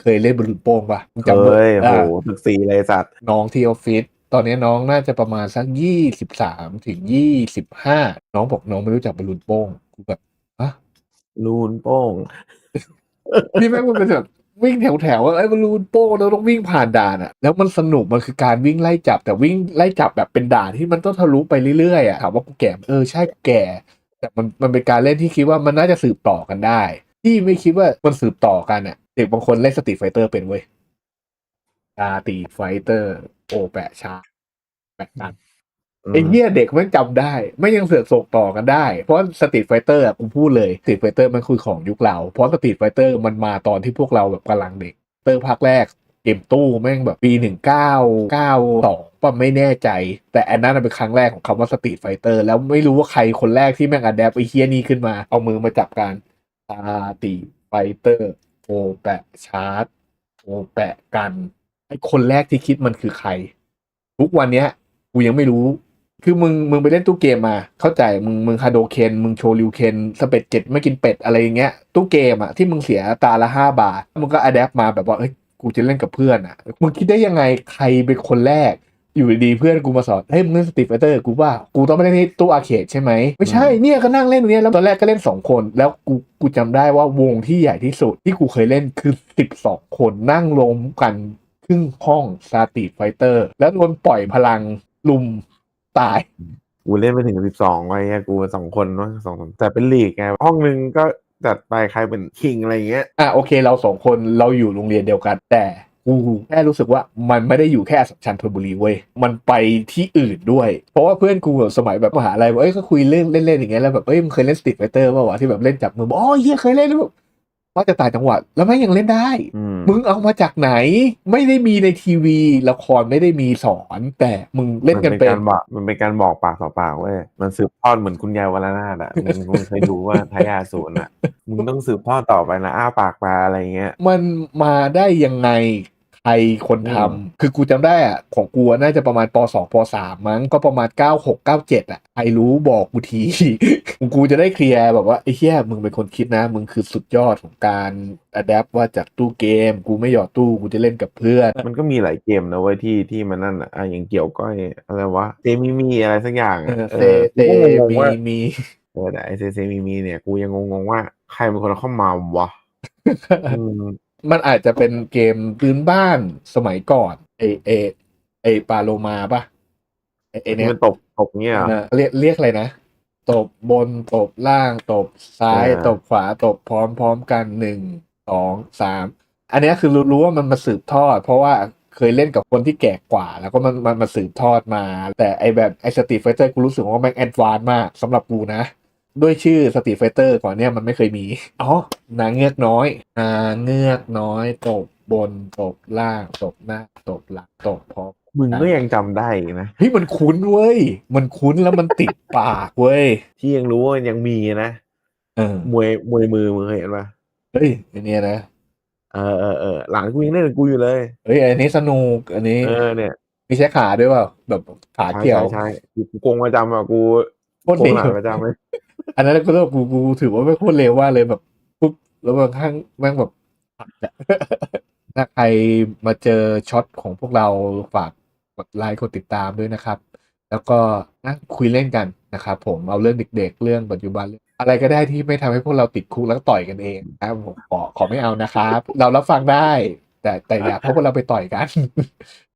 เคยเล่นบอลลูนโป่งปะมึงเคจำได้ยโหอ่าถึกสีเลยสัตว์น้องที่ออฟฟิศตอนนี้น้องน่าจะประมาณสักยี่สิบสามถึงยี่สิบห้าน้องบอกน้องไม่รู้จักบอลลูนโป่งกูแบบอะลูนโป้งนี่แม่งมันเป็นแบบวิ่งแถวแถวๆว่าไอ้บอลลูนโป่งแล้วต้องวิ่งผ่านด่านอะแล้วมันสนุกมันคือการวิ่งไล่จับแต่วิ่งไล่จับแบบเป็นด่านที่มันต้องทะลุไปเรื่อยๆอะถามว่ากูแก่ไหมเออใช่กูแก่ แต่มันมันเป็นการเล่นที่คิดว่ามันน่าจะสืบต่อกันได้ ที่ไม่คิดว่ามันสืบต่อกันอะ เด็กบางคนเล่นสตรีทไฟเตอร์เป็นเว้ยตาตีไฟเตอร์ โอแปะชาแปะกันไอ้เหี้ยเด็กแม่งจำได้ ไม่ยังเสือกส่งต่อกันได้ เพราะสตรีทไฟเตอร์กูพูดเลยสตรีทไฟเตอร์มันคือของยุคเรา เพราะสตรีทไฟเตอร์มันมาตอนที่พวกเราแบบกำลังเด็ก เตอร์ภาคแรกเกมตู้แม่งแบบปีหนึ่งเก้าเก้าสองป่ะไม่แน่ใจ แต่อันนั้นเป็นครั้งแรกของคำว่าสตรีทไฟเตอร์แล้วไม่รู้ว่าใครคนแรกที่แม่งอัดแอปไอ้เฮียนี้ขึ้นมา เอามือมาจับกันสตรีทไฟเตอร์ โอแปะชาร์จโอแปะกันไอคนแรกที่คิดมันคือใคร ทุกวันเนี้ยกูยังไม่รู้ คือมึงมึงไปเล่นตู้เกมมา เข้าใจมึงมึงคาโดเคนมึงโชริวเคนสเปดเจ็ดไม่กินเป็ดอะไรอย่างเงี้ยตู้เกมอะที่มึงเสียตาละห้าบาทมึงก็อัดแอปมาแบบว่าเอ้ยกูจะเล่นกับเพื่อนอะมึงคิดได้ยังไงใครเป็นคนแรก อยู่ดีๆเพื่อนกูมาสอนเฮ้ยมึงเล่นสตรีทไฟเตอร์กูว่ากูต้องไปเล่นที่ตู้อาร์เคดใช่ไหมไม่ใช่เนี่ยก็นั่งเล่นตรงเนี้ยแล้วตอนแรกก็เล่นสองคน แล้วกูกูจำได้ว่าวงที่ใหญ่ที่สุดที่กูเคยเล่นคือสิบสองคนนั่งล้มกันครึ่งห้องสตรีทไฟเตอร์แล้วโดนปล่อยพลังลุมตายกูเล่นไปถึงสิบสองไว้เงี้ยกูสองคนเนาะสองคนแต่เป็นลีกไงห้องหนึ่งก็จัดไปใครเป็นคิงอะไรเงี้ยอะโอเคเราสองคนเราอยู่โรงเรียนเดียวกันแต่ กูแค่รู้สึกว่ามันไม่ได้อยู่แค่อัสสัมชัญธนบุรีเว้ย มันไปที่อื่นด้วย เพราะว่าเพื่อนกูแบบสมัยแบบมหาลัยบอกเอ้ยก็คุยเล่นเล่นเล่นอย่างเงี้ยแล้วแบบเอ้ยมึงเคยเล่นสตรีทไฟเตอร์ป่าวะที่แบบเล่นจับมือบอกอ๋อเฮียเคยเล่นแล้วแบบว่าจะต่างจังหวัดแล้วแม่งยังเล่นได้อืมมึงเอามาจากไหน ไม่ได้มีในทีวีละครไม่ได้มีสอน แต่มึงเล่นกันมัเป็เป็นนการบอกมันเป็นการบอกปากต่อปากเว้ยมันสืบทอดเหมือนคุณยายวรนาถอะมึงมึงเคยดูว่าทายาศูนย์อะมึงต้องสืบทอดต่อไปนะอ้าปากมาอะไรเงี้ยมันมาได้ยังไง ใครคนทำอืมคือกูจำได้อะของกูอะน่าจะประมาณปสองปสามมั้งก็ประมาณเก้าหกเก้าเจ็ดอะใครรู้บอกกูที กูจะได้เคลียร์แบบว่าไอ้เหี้ยมึงเป็นคนคิดนะ มึงคือสุดยอดของการอัดแอปว่าจากตู้เกม กูไม่หยอดตู้กูจะเล่นกับเพื่อน มันก็มีหลายเกมนะเว้ยที่ที่มันนั่นอะอะอย่างเกี่ยวก้อยอะไรวะเซมิมีอะไรสักอย่างเออะอเอเซอเซกูก็งงมีๆว่ามีเออแต่ไอเซเซมิมีเนี่ย กูยังงงๆว่าใครเป็นคนเอาเข้ามาวะอื มมันอาจจะเป็นเกมพื้นบ้านสมัยก่อนเอเอไอปาโลมาปะไอไอที่เนี้ยมันตกตกเนี่ยเหรอเออเรียกเรียกอะไรนะตบบนตบล่างตบซ้ายเออตบขวาตบพร้อมพร้อมกันหนึ่งสองสามอันเนี้ยคือรู้รู้ว่ามันมาสืบทอด เพราะว่าเคยเล่นกับคนที่แก่กว่า แล้วก็มันมันมาสืบทอดมา แต่ไอแบบไอสตรีทไฟเตอร์กูรู้สึกว่าแม่งแอดวานซ์มากสำหรับกูนะ ด้วยชื่อสตรีทไฟเตอร์ก่อนเนี้ยมันไม่เคยมี อ๋อนางเงือกน้อยนางเงือกน้อยตบบนตบล่างตบหน้าตบหลังตบพร้อมมึงก็ยังจำได้อีกนะ เฮ้ยมันคุ้นเว้ย มันคุ้นแล้วมันติดปากเว้ยที่ยังรู้ว่ายังมีนะเออมวยมวยมือมึงเคยเห็นปะเฮ้ยอันเนี้ยนะเออเออเออหลังกูยังเล่นกับกูอยู่เลย เฮ้ยอันนี้สนุกอันนี้เออเนี่ยมีใช้ขาด้วยเปล่าแบบขาใช่เกี่ยวใช่ใช่กูโกงประจำอะกูโคตรโกเร็งวหลานประจำเลย อันนั้นก็ต้องกูกูถือว่าไม่โคตรเร็วว่าเลยแบบปุ๊บแล้วบางครั้งแม่งแบบปัดอะถ้าใครมาเจอช็อตของพวกเราฝากกดไลค์กดติดตามด้วยนะครับ แล้วก็นั่งคุยเล่นกันนะครับผมเอาเรื่องเด็ก ๆ เรื่องปัจจุบันเรื่องอะไรก็ได้ที่ไม่ทำให้พวกเราติดคุกแล้วต่อยกันเองนะครับผมขอขอไม่เอานะครับ เรารับฟังได้ แต่แต่อยากให้พวกเราไปต่อยกัน